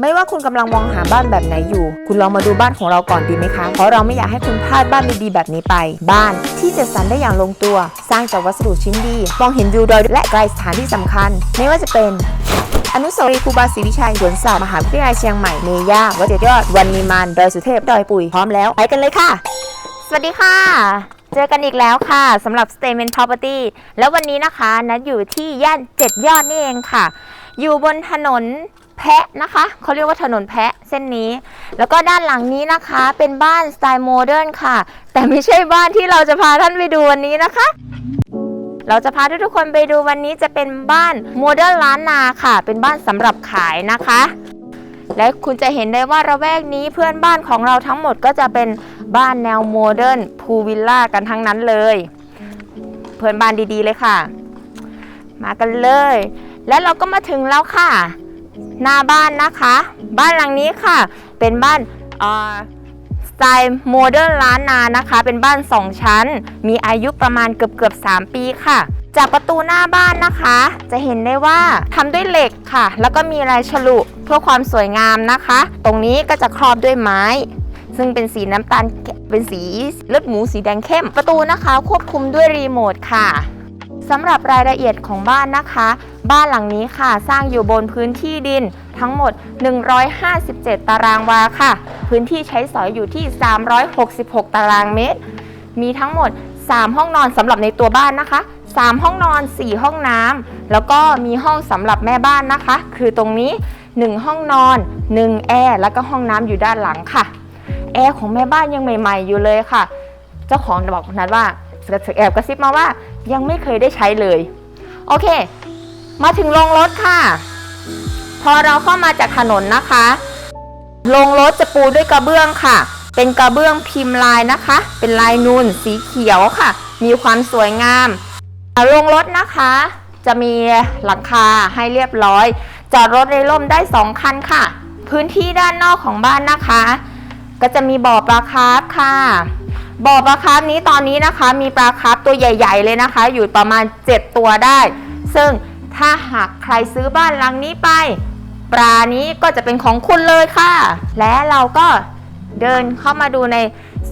ไม่ว่าคุณกำลังมองหาบ้านแบบไหนอยู่ คุณลองมาดูบ้านของเราก่อนดีไหมคะ เพราะเราไม่อยากให้คุณพลาดบ้านดีๆแบบนี้ไป บ้านที่จัดสรรได้อย่างลงตัว สร้างจากวัสดุชิ้นดี มองเห็นวิวดอยและไกลสถานที่สำคัญ ไม่ว่าจะเป็น อนุสาวรีย์ครูบาศรีวิชัยสวนสัตว์มหาวิทยาลัยเชียงใหม่ เมย่าวัดเจ็ดยอด วันนีมานดอยสุเทพ ดอยปุ๋ย พร้อมแล้ว ไปกันเลยค่ะ สวัสดีค่ะ เจอกันอีกแล้วค่ะสำหรับ Statement Property แล้ววันนี้นะคะนัดอยู่ที่ย่านเจ็ดยอดนี่เองค่ะ อยู่บนถนน แพะนะคะเขาเรียกว่าถนนแพะเส้นนี้ แล้วก็ด้านหลังนี้นะคะเป็นบ้านสไตล์โมเดิร์นค่ะ แต่ไม่ใช่บ้านที่เราจะพาท่านไปดูวันนี้นะคะ เราจะพาทุกคนไปดูวันนี้จะเป็นบ้านโมเดิร์นล้านนาค่ะ เป็นบ้านสำหรับขายนะคะ และคุณจะเห็นได้ว่าระแวกนี้เพื่อนบ้านของเราทั้งหมดก็จะเป็นบ้านแนวโมเดิร์นพูลวิลล่ากันทั้งนั้นเลย เพื่อนบ้านดีๆเลยค่ะ มากันเลย และเราก็มาถึงแล้วค่ะ หน้าบ้านนะคะ บ้านหลังนี้ค่ะ เป็นบ้านสไตล์โมเดิร์นล้านนานะคะ เป็นบ้าน 2 ชั้น มีอายุประมาณเกือบเกือบ3 ปีค่ะ จากประตูหน้าบ้านนะคะ จะเห็นได้ว่าทำด้วยเหล็กค่ะ แล้วก็มีลายฉลุเพื่อความสวยงามนะคะ ตรงนี้ก็จะครอบด้วยไม้ ซึ่งเป็นสีน้ำตาลเป็นสีเลือดหมูสีแดงเข้ม ประตูนะคะ ควบคุมด้วยรีโมทค่ะสำหรับรายละเอียดของบ้านนะคะ บ้านหลังนี้ค่ะ สร้างอยู่บนพื้นที่ดินทั้งหมด 157 ตารางวาค่ะ พื้นที่ใช้สอยอยู่ที่ 366 ตารางเมตร มีทั้งหมด 3 ห้องนอนสำหรับในตัวบ้านนะคะ 3 ห้องนอน 4 ห้องน้ำแล้วก็มีห้องสำหรับแม่บ้านนะคะ คือตรงนี้ 1 ห้องนอน 1 แอร์แล้วก็ห้องน้ำอยู่ด้านหลังค่ะแอร์ของแม่บ้านยังใหม่ ๆ อยู่เลยค่ะ เจ้าของบอกนัดว่าแอบกระซิบมาว่ายังไม่เคยได้ใช้เลย โอเค มาถึงโรงรถค่ะ พอเราเข้ามาจากถนนนะคะโรงรถจะปูด้วยกระเบื้องค่ะ เป็นกระเบื้องพิมพ์ลายนะคะ เป็นลายนูนสีเขียวค่ะ มีความสวยงามโรงรถนะคะ จะมีหลังคาให้เรียบร้อย จอดรถในร่มได้ 2 คันค่ะ พื้นที่ด้านนอกของบ้านนะคะ ก็จะมีบ่อปลาคาร์ฟค่ะ บ่อปลาคาร์ฟนี้ตอนนี้นะคะ มีปลาคาร์ฟตัวใหญ่ ๆ เลยนะคะ อยู่ประมาณ 7 ตัวได้ ซึ่ง ถ้าหากใครซื้อบ้านหลังนี้ไป ปลานี้ก็จะเป็นของคุณเลยค่ะ และเราก็เดินเข้ามาดูใน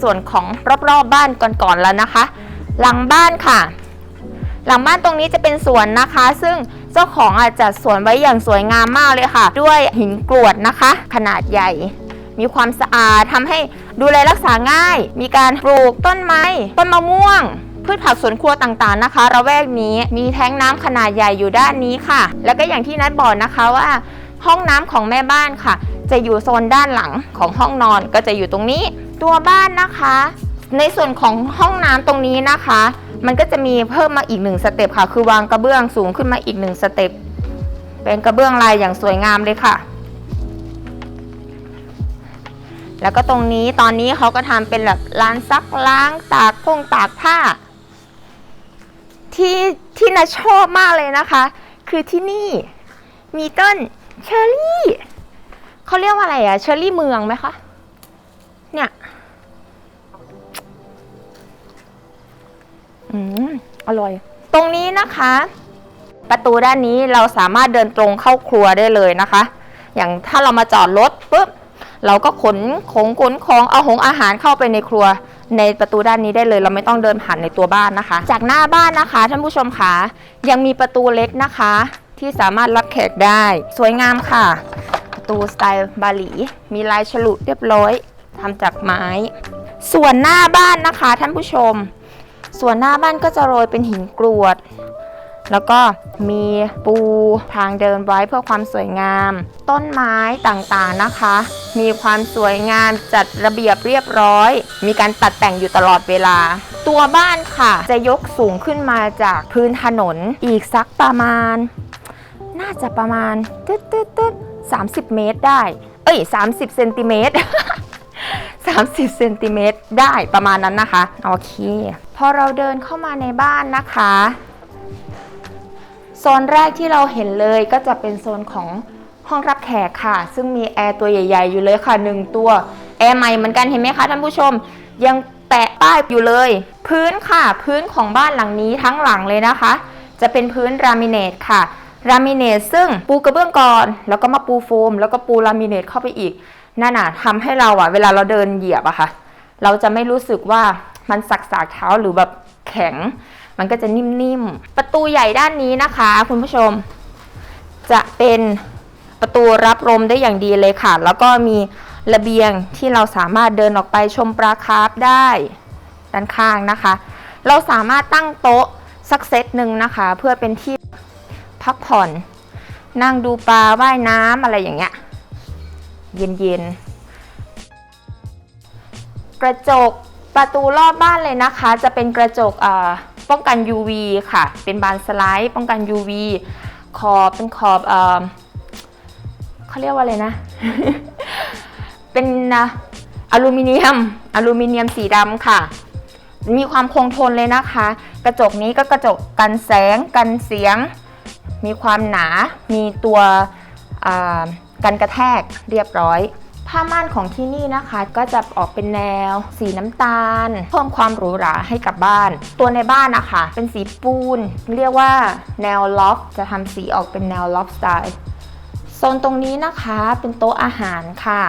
ส่วนของรอบๆบบ้านก่อนๆแล้วนะคะ หลังบ้านค่ะ หลังบ้านตรงนี้จะเป็นสวนนะคะ ซึ่งเจ้าของอาจจัดสวนไว้อย่างสวยงามมากเลยค่ะ ด้วยหินกรวดนะคะ ขนาดใหญ่ มีความสะอาดทำให้ดูแลรักษาง่าย มีการปลูกต้นไม้ ต้นมะม่วง พืชผักสวนครัวต่างๆนะคะ ระแวกนี้มีแท้งน้ำขนาดใหญ่อยู่ด้านนี้ค่ะ แล้วก็อย่างที่นัดบอกนะคะว่า ห้องน้ำของแม่บ้านค่ะ จะอยู่โซนด้านหลังของห้องนอนก็จะอยู่ตรงนี้ ตัวบ้านนะคะ ในส่วนของห้องน้ำตรงนี้นะคะ มันก็จะมีเพิ่มมาอีกหนึ่งสเต็ปค่ะ คือวางกระเบื้องสูงขึ้นมาอีกหนึ่งสเต็ปเป็นกระเบื้องลายอย่างสวยงามเลยค่ะแล้วก็ตรงนี้ตอนนี้เขาก็ทำเป็นแบบร้านซักล้างตากพงตากผ้า ที่ที่นาชอบมากเลยนะคะ คือที่นี่มีต้นเชอร์รี่เขาเรียกว่าอะไรอะเชอร์รี่เมืองไหมคะ เนี่ยอืมอร่อย ตรงนี้นะคะ ประตูด้านนี้เราสามารถเดินตรงเข้าครัวได้เลยนะคะ อย่างถ้าเรามาจอดรถปุ๊บเราก็ขนของขนของเอาหงอาหารเข้าไปในครัว ในประตูด้านนี้ได้เลย เราไม่ต้องเดินผ่านในตัวบ้านนะคะ จากหน้าบ้านนะคะท่านผู้ชมคะยังมีประตูเล็กนะคะ ที่สามารถรับแขกได้ สวยงามค่ะ ประตูสไตล์บาหลี มีลายฉลุเรียบร้อยทำจากไม้ ส่วนหน้าบ้านนะคะท่านผู้ชม ส่วนหน้าบ้านก็จะโรยเป็นหินกรวด แล้วก็มีปูทางเดินไว้เพื่อความสวยงาม ต้นไม้ต่างๆนะคะ มีความสวยงามจัดระเบียบเรียบร้อย มีการตัดแต่งอยู่ตลอดเวลา ตัวบ้านค่ะจะยกสูงขึ้นมาจากพื้นถนนอีกสักประมาณ น่าจะประมาณตึ๊ดตึ๊ดตึ๊ดสามสิบเมตรได้ เอ้ยสามสิบเซนติเมตร30เซนติเมตรได้ประมาณนั้นนะคะ โอเค พอเราเดินเข้ามาในบ้านนะคะ โซนแรกที่เราเห็นเลยก็จะเป็นโซนของห้องรับแขกค่ะ ซึ่งมีแอร์ตัวใหญ่ ๆ อยู่เลยค่ะหนึ่งตัว แอร์ใหม่เหมือนกันเห็นไหมคะท่านผู้ชม ยังแปะป้ายอยู่เลย พื้นค่ะ พื้นของบ้านหลังนี้ทั้งหลังเลยนะคะ จะเป็นพื้นรามิเนตค่ะลามิเนตซึ่งปูกระเบื้องก่อน แล้วก็มาปูโฟม แล้วก็ปูลามิเนตเข้าไปอีกนั่นน่ะทำให้เราอะเวลาเราเดินเหยียบอะค่ะ เราจะไม่รู้สึกว่ามันสักสากเท้าหรือแบบแข็ง มันก็จะนิ่มๆ ประตูใหญ่ด้านนี้นะคะ คุณผู้ชม จะเป็นประตูรับลมได้อย่างดีเลยค่ะ แล้วก็มีระเบียงที่เราสามารถเดินออกไปชมปลาคาร์ฟได้ด้านข้างนะคะ เราสามารถตั้งโต๊ะสักเซตหนึ่งนะคะ เพื่อเป็นที่พักผ่อน นั่งดูปลาว่ายน้ำอะไรอย่างเงี้ย เย็นๆ กระจกประตูรอบบ้านเลยนะคะ จะเป็นกระจกอ่า ป้องกัน UV ค่ะ เป็นบานสไลด์ ป้องกัน UV ขอบเป็นขอบเออเขาเรียกว่าอะไรนะ เป็นนะอลูมิเนียม อลูมิเนียมสีดำค่ะ มีความคงทนเลยนะคะ กระจกนี้ก็กระจกกันแสง กันเสียง มีความหนา มีตัวกันกระแทกเรียบร้อย ผ้าม่านของที่นี่นะคะ ก็จะออกเป็นแนว สีน้ำตาล เพิ่มความหรูหราให้กับบ้าน ตัวในบ้านนะคะ เป็นสีปูน เรียกว่าแนวล็อฟจะทำสีออกเป็นแนวล็อฟสไตล์โซนตรงนี้นะคะเป็นโต๊ะอาหารค่ะ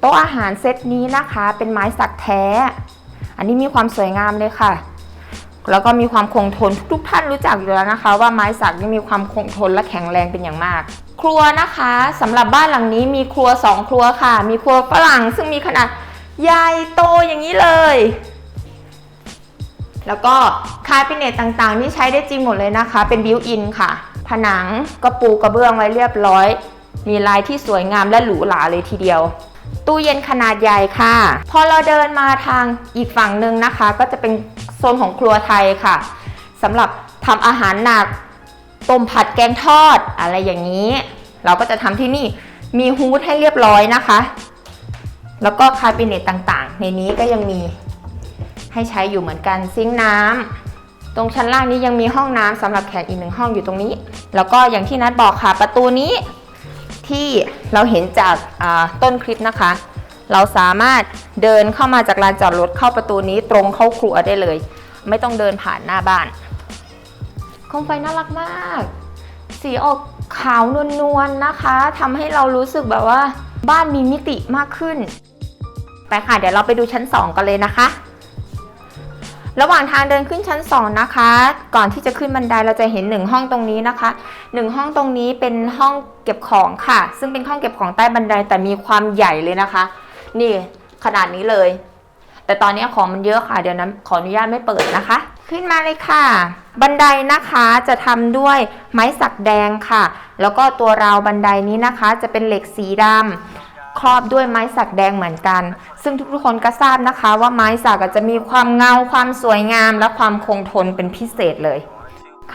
โต๊ะอาหารเซตนี้นะคะ เป็นไม้สักแท้ อันนี้มีความสวยงามเลยค่ะแล้วก็มีความคงทนทุกท่านรู้จักอยู่แล้วนะคะ ว่าไม้สักนี่มีความคงทนและแข็งแรงเป็นอย่างมาก ครัวนะคะสำหรับบ้านหลังนี้มีครัวสองครัวค่ะ มีครัวฝรั่งซึ่งมีขนาดใหญ่โตอย่างนี้เลย แล้วก็คาบิเนตต่างๆที่ใช้ได้จริงหมดเลยนะคะ เป็นบิวอินค่ะ ผนังก็ปูกระเบื้องไว้เรียบร้อย มีลายที่สวยงามและหรูหราเลยทีเดียว ตู้เย็นขนาดใหญ่ค่ะ พอเราเดินมาทางอีกฝั่งหนึ่งนะคะ ก็จะเป็นโซนของครัวไทยค่ะสำหรับทำอาหารหนักต้มผัดแกงทอดอะไรอย่างนี้ เราก็จะทำที่นี่มีฮูดให้เรียบร้อยนะคะ แล้วก็คาบิเนตต่างๆ ในนี้ก็ยังมีให้ใช้อยู่เหมือนกันซิงน้ำตรงชั้นล่างนี้ยังมีห้องน้ำสำหรับแขกอีกหนึ่งห้องอยู่ตรงนี้ แล้วก็อย่างที่นัดบอกค่ะประตูนี้ที่เราเห็นจากาต้นคลิปนะคะ เราสามารถเดินเข้ามาจากลานจอดรถเข้าประตูนี้ตรงเข้าครัวได้เลย ไม่ต้องเดินผ่านหน้าบ้านโคมไฟน่ารักมาก สีออก ขาวนวลๆนะคะทำให้เรารู้สึกแบบว่า บ้านมีมิติมากขึ้น ไปค่ะ เดี๋ยวเราไปดูชั้น 2 กันเลยนะคะ ระหว่างทางเดินขึ้นชั้น 2 นะคะ ก่อนที่จะขึ้นบันไดเราจะเห็น 1 ห้องตรงนี้นะคะ 1 ห้องตรงนี้เป็นห้องเก็บของค่ะ ซึ่งเป็นห้องเก็บของใต้บันไดแต่มีความใหญ่เลยนะคะ นี่ขนาดนี้เลย แต่ตอนนี้ของมันเยอะค่ะ เดี๋ยวนั้นขออนุญาตไม่เปิดนะคะ ขึ้นมาเลยค่ะ บันไดนะคะจะทำด้วยไม้สักแดงค่ะ แล้วก็ตัวราวบันไดนี้นะคะจะเป็นเหล็กสีดำครอบด้วยไม้สักแดงเหมือนกัน ซึ่งทุกๆคนก็ทราบนะคะ ว่าไม้สักจจะมีความเงาความสวยงาม และความคงทนเป็นพิเศษเลย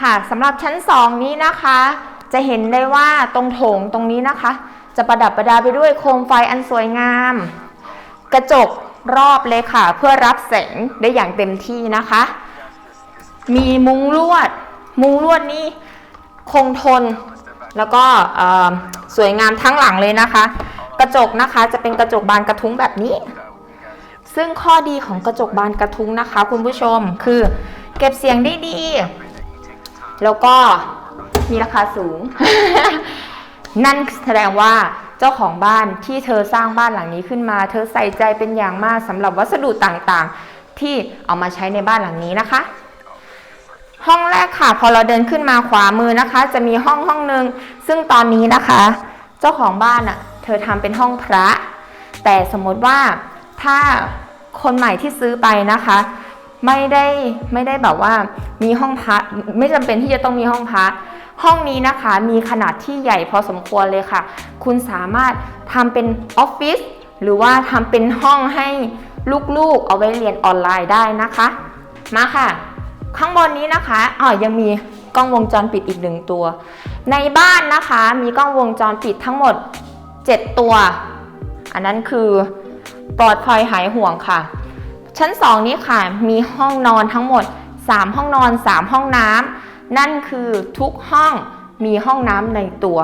ค่ะสำหรับชั้น 2 นี้นะคะ จะเห็นได้ว่าตรงโถงตรงนี้นะคะ จะประดับประดาไปด้วยโคมไฟอันสวยงาม กระจกรอบเลยค่ะ เพื่อรับแสงได้อย่างเต็มที่นะคะ มีมุ้งลวด มุ้งลวดนี่คงทน แล้วก็สวยงามทั้งหลังเลยนะคะ กระจกนะคะจะเป็นกระจกบานกระทุ้งแบบนี้ ซึ่งข้อดีของกระจกบานกระทุ้งนะคะ คุณผู้ชมคือเก็บเสียงได้ดี แล้วก็มีราคาสูง นั่นแสดงว่าเจ้าของบ้านที่เธอสร้างบ้านหลังนี้ขึ้นมา เธอใส่ใจเป็นอย่างมากสำหรับวัสดุต่างๆ ที่เอามาใช้ในบ้านหลังนี้นะคะ ห้องแรกค่ะ พอเราเดินขึ้นมาขวามือนะคะ จะมีห้องห้องหนึ่งซึ่งตอนนี้นะคะ เจ้าของบ้านอะ เธอทำเป็นห้องพระ แต่สมมติว่าถ้าคนใหม่ที่ซื้อไปนะคะ ไม่ได้ไม่ได้แบบว่ามีห้องพระไม่จำเป็นที่จะต้องมีห้องพระห้องนี้นะคะมีขนาดที่ใหญ่พอสมควรเลยค่ะ คุณสามารถทำเป็นออฟฟิศหรือว่าทำเป็นห้องให้ลูกๆเอาไว้เรียนออนไลน์ได้นะคะ มาค่ะ ข้างบนนี้นะคะอ๋อยังมีกล้องวงจรปิดอีกหนึ่งตัว ในบ้านนะคะมีกล้องวงจรปิดทั้งหมด 7 ตัว อันนั้นคือปลอดภัยหายห่วงค่ะ ชั้น 2 นี้ค่ะมีห้องนอนทั้งหมด 3 ห้องนอน 3 ห้องน้ำนั่นคือทุกห้องมีห้องน้ำในตัว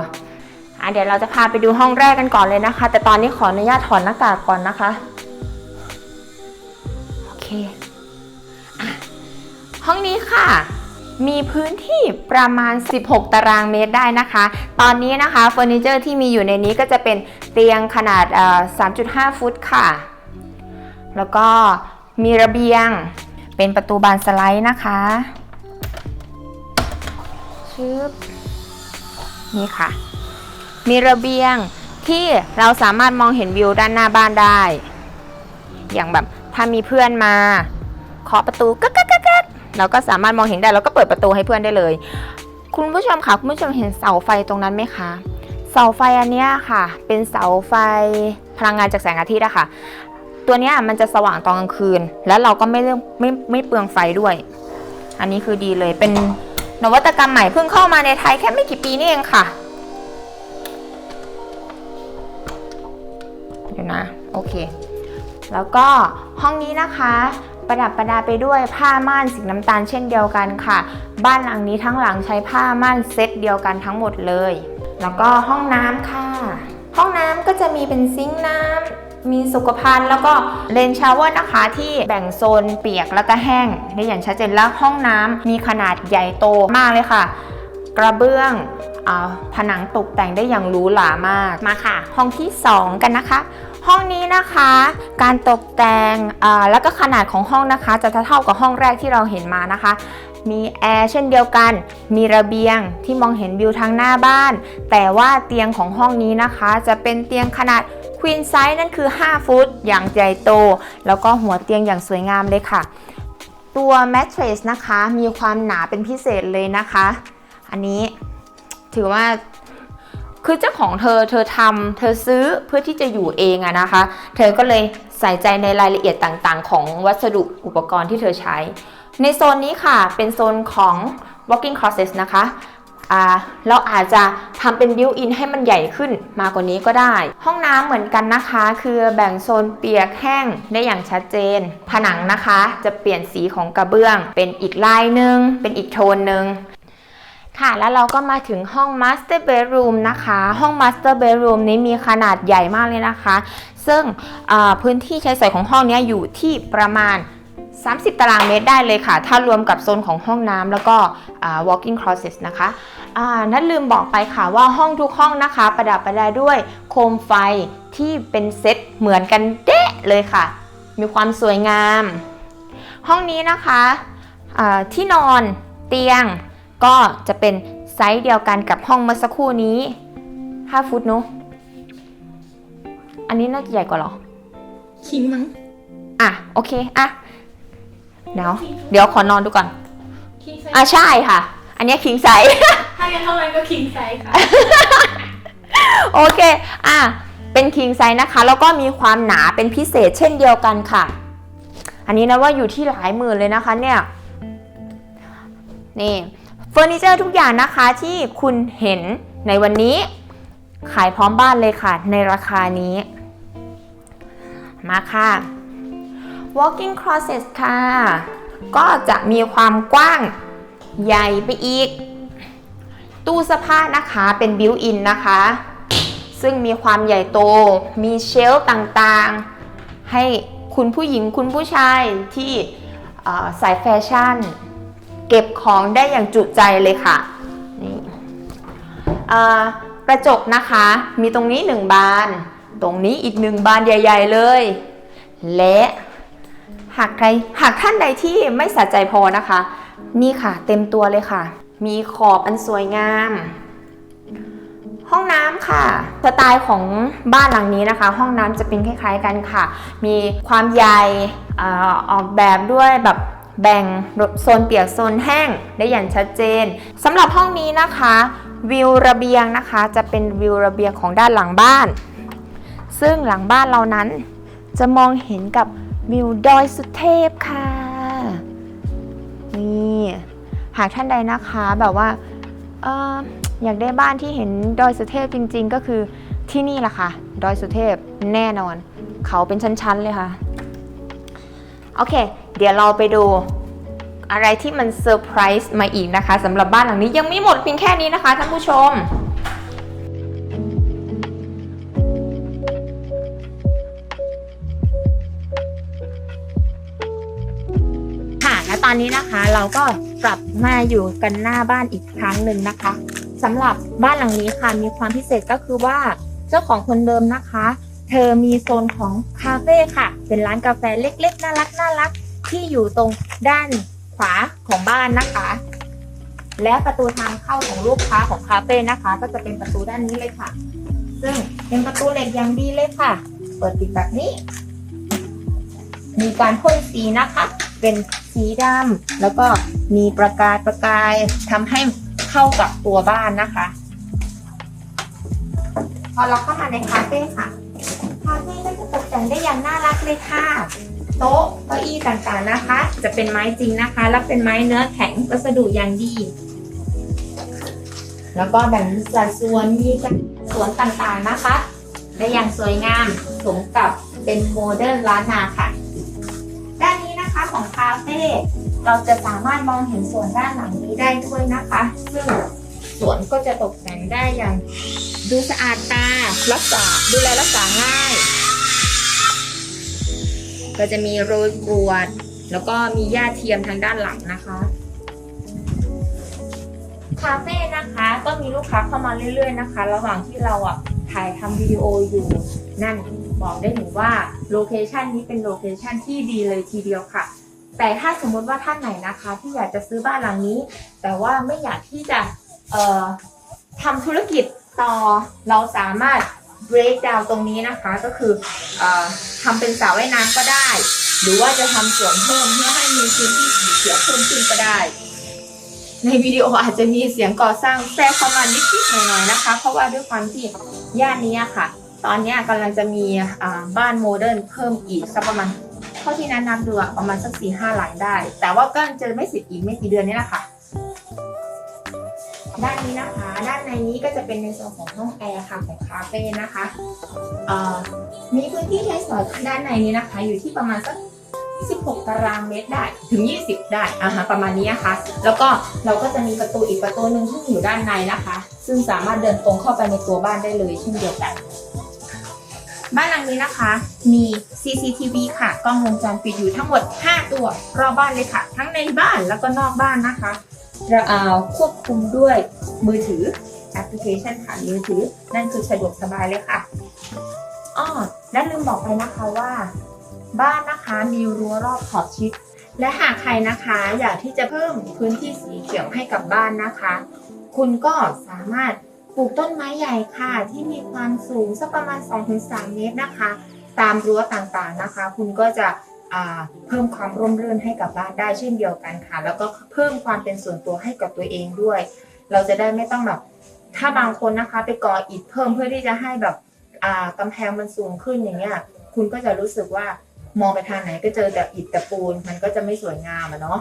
อะเดี๋ยวเราจะพาไปดูห้องแรกกันก่อนเลยนะคะ แต่ตอนนี้ขออนุญาตถอดหน้ากากก่อนนะคะ โอเค ห้องนี้ค่ะ มีพื้นที่ประมาณ 16 ตารางเมตรได้นะคะ ตอนนี้นะคะเฟอร์นิเจอร์ที่มีอยู่ในนี้ก็จะเป็นเตียงขนาด 3.5 ฟุตค่ะ แล้วก็มีระเบียงเป็นประตูบานสไลด์นะคะชึบนี่ค่ะ มีระเบียงที่เราสามารถมองเห็นวิวด้านหน้าบ้านได้ อย่างแบบถ้ามีเพื่อนมาเคาะประตูกักกักกักกัก เราก็สามารถมองเห็นได้เราก็เปิดประตูให้เพื่อนได้เลย คุณผู้ชมค่ะคุณผู้ชมเห็นเสาไฟตรงนั้นไหมคะเสาไฟอันนี้ค่ะ เป็นเสาไฟพลังงานจากแสงอาทิตย์อะค่ะ ตัวนี้มันจะสว่างตอนกลางคืน แล้วเราก็ไม่เรื่องไม่ไม่เปลืองไฟด้วย อันนี้คือดีเลยเป็นนวัตกรรมใหม่เพิ่งเข้ามาในไทยแค่ไม่กี่ปีนี่เองค่ะเดี๋ยวนะ โอเค แล้วก็ห้องนี้นะคะ ประดับประดาไปด้วยผ้าม่านสีน้ำตาลเช่นเดียวกันค่ะ บ้านหลังนี้ทั้งหลังใช้ผ้าม่านเซตเดียวกันทั้งหมดเลย แล้วก็ห้องน้ำค่ะ ห้องน้ำก็จะมีเป็นซิงค์น้ำมีสุขภัณฑ์แล้วก็เลนชาวเวอร์นะคะที่แบ่งโซนเปียกแล้วก็แห้งได้อย่างชัดเจนแล้วห้องน้ำมีขนาดใหญ่โตมากเลยค่ะ กระเบื้องอผนังตกแต่งได้อย่างหรูหรามากมาค่ะ ห้องที่ 2 กันนะคะ ห้องนี้นะคะ การตกแต่งอ่าแล้วก็ขนาดของห้องนะคะ จะเท่ากับห้องแรกที่เราเห็นมานะคะ มีแอร์เช่นเดียวกัน มีระเบียงที่มองเห็นวิวทางหน้าบ้าน แต่ว่าเตียงของห้องนี้นะคะ จะเป็นเตียงขนาดควีนไซส์นั่นคือ 5 ฟุต อย่างใหญ่โต แล้วก็หัวเตียงอย่างสวยงามเลยค่ะ ตัวแมทเทรสนะคะ มีความหนาเป็นพิเศษเลยนะคะ อันนี้ถือว่า คือเจ้าของเธอเธอทำเธอซื้อเพื่อที่จะอยู่เองอะนะคะ เธอก็เลยใส่ใจในรายละเอียดต่างๆ ของวัสดุอุปกรณ์ที่เธอใช้ ในโซนนี้ค่ะเป็นโซนของ walking closet นะคะเราอาจจะทำเป็น built in ให้มันใหญ่ขึ้นมากกว่านี้ก็ได้ ห้องน้ำเหมือนกันนะคะ คือแบ่งโซนเปียกแห้งได้อย่างชัดเจน ผนังนะคะจะเปลี่ยนสีของกระเบื้อง เป็นอีกลายหนึ่งเป็นอีกโทนหนึ่ง ค่ะแล้วเราก็มาถึงห้อง Master Bedroom นะคะ ห้อง Master Bedroom นี้มีขนาดใหญ่มากเลยนะคะ ซึ่งพื้นที่ใช้สอยของห้องนี้อยู่ที่ประมาณ 30 ตารางเมตรได้เลยค่ะ ถ้ารวมกับโซนของห้องน้ำแล้วก็ walking closet นะคะนั่นลืมบอกไปค่ะว่าห้องทุกห้องนะคะ ประดับประดาด้วยโคมไฟที่เป็นเซตเหมือนกันเด๊ะเลยค่ะ มีความสวยงาม ห้องนี้นะคะที่นอนเตียง ก็จะเป็นไซส์เดียวกันกับห้องเมื่อสักครู่นี้ 5 ฟุตเนอะอันนี้น่าจะใหญ่กว่าเหรอ คิงมั้ง อะ โอเค อะ เดี๋ยว เดี๋ยวขอนอนดูก่อนคิงไซอะ ใช่ค่ะ อันเนี้คิงไซถ้างั้นเท่านั้นก็คิงไซค่ะ โอเค อะ เป็นคิงไซส์นะคะ แล้วก็มีความหนาเป็นพิเศษเช่นเดียวกันค่ะ อันนี้นะว่าอยู่ที่หลายหมื่นเลยนะคะเนี่ย นี่ เฟอร์นิเจอร์ทุกอย่างนะคะที่คุณเห็นในวันนี้ขายพร้อมบ้านเลยค่ะ ในราคานี้ มาค่ะ walking closet ค่ะ ก็จะมีความกว้างใหญ่ไปอีก ตู้เสื้อผ้านะคะเป็นบิวอินนะคะ ซึ่งมีความใหญ่โต มีเชลฟ์ต่างๆ ให้คุณผู้หญิงคุณผู้ชายที่เอ่อสายแฟชั่น เก็บของได้อย่างจุใจเลยค่ะนี่กระจกนะคะ มีตรงนี้หนึ่งบาน ตรงนี้อีกหนึ่งบานใหญ่ ๆ เลย และหากใครหากท่านใดที่ไม่สะใจพอนะคะ นี่ค่ะ เต็มตัวเลยค่ะ มีขอบอันสวยงาม ห้องน้ำค่ะสไตล์ของบ้านหลังนี้นะคะ ห้องน้ำจะเป็นคล้าย ๆ กันค่ะ มีความใหญ่อ่าออกแบบด้วยแบบ แบ่งโซนเปียกโซนแห้งได้อย่างชัดเจนสำหรับห้องนี้นะคะ วิวระเบียงนะคะ จะเป็นวิวระเบียงของด้านหลังบ้าน ซึ่งหลังบ้านเรานั้น จะมองเห็นกับวิวดอยสุเทพค่ะนี่หากท่านใดนะคะแบบว่าอออยากได้บ้านที่เห็นดอยสุเทพจริง ๆ ก็คือที่นี่แหละค่ะ ดอยสุเทพแน่นอน เขาเป็นชั้นๆเลยค่ะ โอเค เดี๋ยวเราไปดูอะไรที่มันเซอร์ไพรส์มาอีกนะคะสำหรับบ้านหลังนี้ยังไม่หมดเพียงแค่นี้นะคะท่านผู้ชม ค่ะและตอนนี้นะคะเราก็กลับมาอยู่กันหน้าบ้านอีกครั้งหนึ่งนะคะสำหรับบ้านหลังนี้ค่ะมีความพิเศษก็คือว่าเจ้าของคนเดิมนะคะ เธอมีโซนของคาเฟ่ค่ะ เป็นร้านกาแฟเล็กๆ น่ารักน่ารักที่อยู่ตรงด้านขวาของบ้านนะคะ และประตูทางเข้าของลูกค้าของคาเฟ่นะคะ ก็จะเป็นประตูด้านนี้เลยค่ะ ซึ่งเป็นประตูเหล็กอย่างดีเลยค่ะ เปิดปิดแบบนี้ มีการพ่นสีนะคะ เป็นสีดำแล้วก็มีประกายประกายทำให้เข้ากับตัวบ้านนะคะ พอเราเข้ามาในคาเฟ่ค่ะ คาเฟ่ก็จะตกแต่งได้อย่างน่ารักเลยค่ะ โต๊ะเก้าอี้ต่างๆนะคะ จะเป็นไม้จริงนะคะ และเป็นไม้เนื้อแข็งวัสดุอย่างดี แล้วก็แบ่งสัดส่วนมีกันสวนต่างๆนะคะได้อย่างสวยงามสมกับเป็นโมเดิร์นล้านนาค่ะ ด้านนี้นะคะของคาเฟ่เราจะสามารถมองเห็นสวนด้านหลังนี้ได้ด้วยนะคะ ซึ่งสวนก็จะตกแต่งได้อย่างดูสะอาด ตารักษาดูแลรักษาง่าย ก็จะมีโรยกรวด แล้วก็มีหญ้าเทียมทางด้านหลังนะคะคาเฟ่นะคะก็มีลูกค้าเข้ามาเรื่อย ๆนะคะ ระหว่างที่เราอะถ่ายทำวิดีโออยู่นั่นบอกได้ถึงว่าโลเคชันนี้เป็นโลเคชันที่ดีเลยทีเดียวค่ะ แต่ถ้าสมมติว่าท่านไหนนะคะ ที่อยากจะซื้อบ้านหลังนี้ แต่ว่าไม่อยากที่จะเอ่อทำธุรกิจ ต่อเราสามารถ break down ตรงนี้นะคะก็คืออทำเป็นสระว่ายน้ำก็ได้ หรือว่าจะทำสวนเพิ่มเพื่อให้มีพื้นที่สีเขียวเพิ่มขึ้นก็ได้ ในวิดีโออาจจะมีเสียงก่อสร้างแทรกเข้ามานิดๆหน่อยๆนะคะ เพราะว่าด้วยความที่ย่านนี้ค่ะ ตอนนี้กำลังจะมีบ้านโมเดิร์นเพิ่มอีกสักประมาณเท่าที่แนะนำดูประมาณสักสี่ห้าหลังได้ แต่ว่าก็จะไม่เสร็จอีกไม่กี่เดือนนี้แหละค่ะ ด้านนี้นะคะ ด้านในนี้ก็จะเป็นในส่วนของห้องแอร์ค่ะของคาเฟ่นะคะเอ่อมีพื้นที่ใช้สอยด้านในนี้นะคะ อยู่ที่ประมาณสัก16ตารางเมตรได้ถึง 20 ได้อ่าฮะประมาณนี้นะคะ แล้วก็เราก็จะมีประตูอีกประตูหนึ่งที่อยู่ด้านในนะคะ ซึ่งสามารถเดินตรงเข้าไปในตัวบ้านได้เลยเช่นเดียวกัน บ้านหลังนี้นะคะ มี CCTV ค่ะกล้องวงจรปิดอยู่ทั้งหมด 5 ตัวรอบบ้านเลยค่ะ ทั้งในบ้านแล้วก็นอกบ้านนะคะ ราเอาควบคุมด้วยมือถือแอปพลิเคชันผ่านมือถือ นั่นคือสะดวกสบายเลยค่ะอ้อและลืมบอกไปนะคะว่า บ้านนะคะมีรั้วรอบขอบชิด และหากใครนะคะอยากที่จะเพิ่มพื้นที่สีเขียวให้กับบ้านนะคะ คุณก็สามารถปลูกต้นไม้ใหญ่ค่ะ ที่มีความสูงสักประมาณ 2-3 เมตรนะคะ ตามรั้วต่างๆนะคะ คุณก็จะ เพิ่มความร่มรื่นให้กับบ้านได้เช่นเดียวกันค่ะ แล้วก็เพิ่มความเป็นส่วนตัวให้กับตัวเองด้วย เราจะได้ไม่ต้องแบบถ้าบางคนนะคะไปก่ออิฐเพิ่มเพื่อที่จะให้แบบอ่ากำแพงมันสูงขึ้นอย่างเงี้ยคุณก็จะรู้สึกว่ามองไปทางไหนก็เจอแต่อิฐแต่ปูน มันก็จะไม่สวยงามอะเนาะ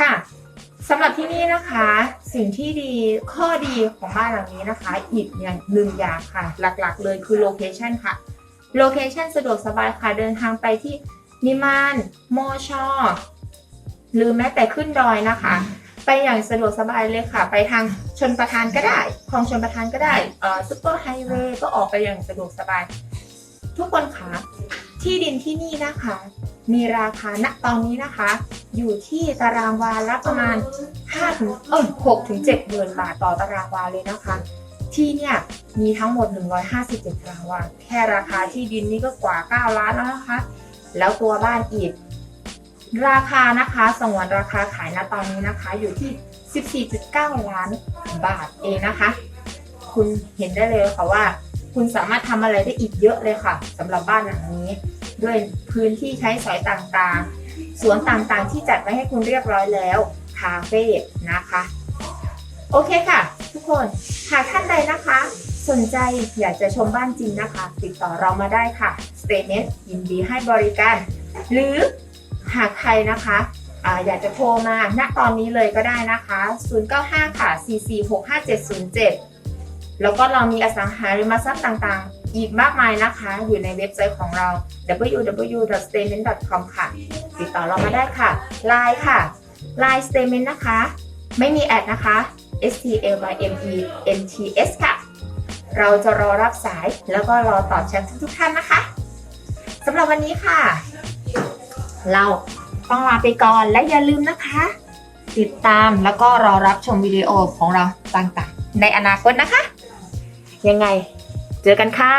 ค่ะสำหรับที่นี่นะคะ สิ่งที่ดีข้อดีของบ้านหลังนี้นะคะ อีกอย่างหนึ่งอย่างค่ะ หลักๆ เลยคือโลเคชันค่ะโลเคชันสะดวกสบายค่ะเดินทางไปที่ นิมานมอชอหรือแม้แต่ขึ้นดอยนะคะ ไปอย่างสะดวกสบายเลยค่ะ ไปทางชนประทานก็ได้คลองชนประทานก็ได้เอ่อซุปเปอร์ไฮเวย์ก็ออกไปอย่างสะดวกสบาย ทุกคนคะที่ดินที่นี่นะคะ มีราคาณตอนนี้นะคะ อยู่ที่ตารางวาละประมาณ5ถึงเออ6ถึง7หมื่นบาทต่อตารางวาเลยนะคะ ที่เนี่ยมีทั้งหมด 157ตารางวาแค่ราคาที่ดินนี่ก็กว่า 9 ล้านแล้วนะคะ แล้วตัวบ้านอีก ราคานะคะสงวนราคาขายณตอนนี้นะคะ อยู่ที่ 14.9 ล้านบาทเองนะคะ คุณเห็นได้เลยค่ะว่า คุณสามารถทำอะไรได้อีกเยอะเลยค่ะสำหรับบ้านหลังนี้ ด้วยพื้นที่ใช้สอยต่างๆ สวนต่างๆ ที่จัดไว้ให้คุณเรียบร้อยแล้ว คาเฟ่นะคะ โอเคค่ะ ทุกคนหากท่านใดนะคะ สนใจอยากจะชมบ้านจริงนะคะ ติดต่อเรามาได้ค่ะ Statement ยินดีให้บริการ หรือหากใครนะคะอยากจะโทรมาณตอนนี้เลยก็ได้นะคะ 095 ค่ะ 4465707 แล้วก็เรามีอสังหาริมทรัพย์ต่างๆ อีกมากมายนะคะ อยู่ในเว็บไซต์ของเรา www.statement.com ค่ะ ติดต่อเรามาได้ค่ะ Line ค่ะ Line Statement นะคะ ไม่มีแอดนะคะ S T L Y M E N T S ค่ะ เราจะรอรับสายแล้วก็รอตอบแชททุกๆท่านนะคะสำหรับวันนี้ค่ะ เราต้องลาไปก่อนและอย่าลืมนะคะ ติดตามแล้วก็รอรับชมวิดีโอของเราต่างๆ ในอนาคตนะคะ ยังไง เจอกันค่ะ